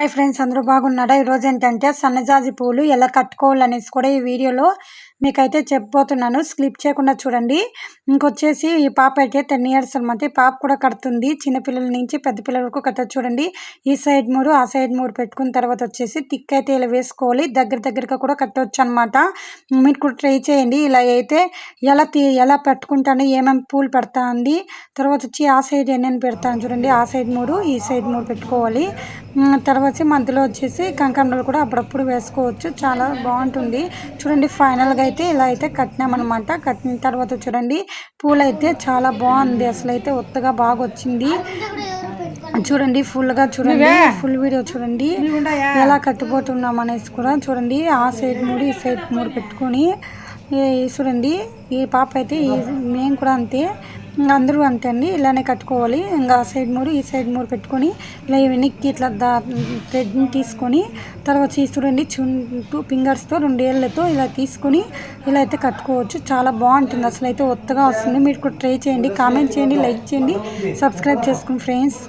Hi friends అందరూ బాగున్నారా? ఈరోజు ఏంటంటే సన్నజాజి పూలు ఎలా కట్టుకోవాలనేసి కూడా ఈ వీడియోలో మీకైతే చెప్పబోతున్నాను. స్లిప్ చేయకుండా చూడండి. ఇంకొచ్చేసి ఈ పాప అయితే టెన్ ఇయర్స్ అనమాట ఈ పాప కూడా కడుతుంది. చిన్నపిల్లల నుంచి పెద్ద పిల్లల వరకు కట్టచ్చు చూడండి. ఈ సైడ్ మూడు ఆ సైడ్ మూడు పెట్టుకున్న తర్వాత వచ్చేసి టిక్ అయితే ఇలా వేసుకోవాలి. దగ్గర దగ్గరగా కూడా కట్టవచ్చు అనమాట మీరు కూడా ట్రై చేయండి. ఇలా అయితే ఎలా తీ ఎలా పెట్టుకుంటాను ఏమేమి పూలు పెడతా అండి తర్వాత వచ్చి ఆ సైడ్ ఎన్నెన్ని పెడతాను చూడండి. ఆ సైడ్ మూడు ఈ సైడ్ మూడు పెట్టుకోవాలి. తర్వాత మధ్యలో వచ్చేసి కంకణాలు కూడా అప్పుడప్పుడు వేసుకోవచ్చు. చాలా బాగుంటుంది. చూడండి ఫైనల్గా అయితే ఇలా అయితే కట్టినామన్నమాట. కట్టిన తర్వాత చూడండి పూలు అయితే చాలా బాగుంది. అసలు అయితే ఒత్తగా బాగా వచ్చింది చూడండి ఫుల్గా చూడండి ఫుల్ వీడియో చూడండి. ఎలా కట్టుబోతున్నాం అనేసి కూడా చూడండి. ఆ సైడ్ మూడు ఈ సైడ్ మూడు పెట్టుకొని చూడండి ఈ పాప అయితే మేము కూడా అంతే. అందరూ అంతే అండి. ఇలానే కట్టుకోవాలి. ఇంకా ఆ సైడ్ మూడు ఈ సైడ్ మూడు పెట్టుకొని ఇలా వెనక్కి ఇట్లా దా థ్రెడ్ని తీసుకొని తర్వాత ఈ చూడండి చుంటూ ఫింగర్స్తో రెండు ఏళ్ళతో ఇలా తీసుకొని ఇలా అయితే కట్టుకోవచ్చు. చాలా బాగుంటుంది. అసలు అయితే ఒత్తగా వస్తుంది. మీరు కూడా ట్రై చేయండి. కామెంట్ చేయండి. లైక్ చేయండి. సబ్స్క్రైబ్ చేసుకోండి ఫ్రెండ్స్.